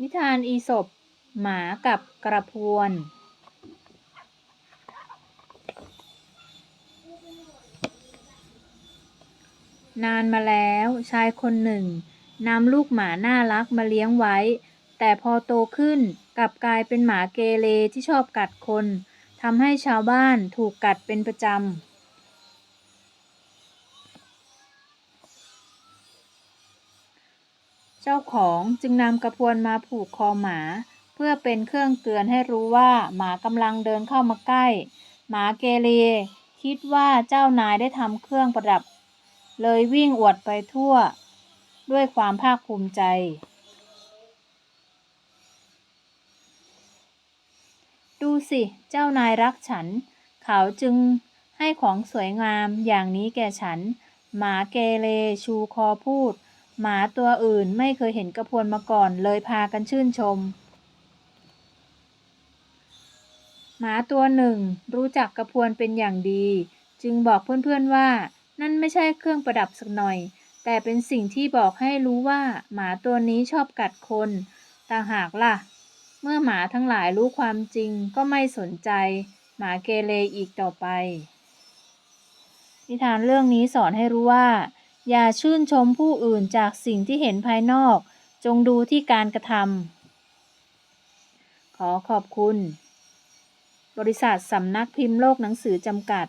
นิทานอีสปหมากับกระพวน นานมาแล้วชายคนหนึ่งนำลูกหมาน่ารักมาเลี้ยงไว้ แต่พอโตขึ้นกลับกลายเป็นหมาเกเรที่ชอบกัดคนทำให้ชาวบ้านถูกกัดเป็นประจำ เจ้าของจึงนำกระพวนมาผูกคอหมา เพื่อเป็นเครื่องเตือนให้รู้ว่าหมากำลังเดินเข้ามาใกล้ หมาเกเรคิดว่าเจ้านายได้ทำเครื่องประดับ เลยวิ่งอวดไปทั่ว ด้วยความภาคภูมิใจ ดูสิ เจ้านายรักฉัน เขาจึงให้ของสวยงามอย่างนี้แก่ฉัน หมาเกเรชูคอพูด หมาตัวอื่นไม่เคยเห็นกระพวนมาก่อนเลยพากันชื่นชม หมาตัวหนึ่ง รู้จักกระพวนเป็นอย่างดี จึงบอกเพื่อนๆว่า นั่นไม่ใช่เครื่องประดับสักหน่อย แต่เป็นสิ่งที่บอกให้รู้ว่า หมาตัวนี้ชอบกัดคนต่างหากล่ะ เมื่อหมาทั้งหลายรู้ความจริงก็ไม่สนใจ หมาเกเรอีกต่อไป นิทานเรื่องนี้สอนให้รู้ว่า อย่าชื่นชมผู้อื่นจากสิ่งที่เห็นภายนอก จงดูที่การกระทำขอขอบคุณ บริษัทสำนักพิมพ์โลกหนังสือจำกัด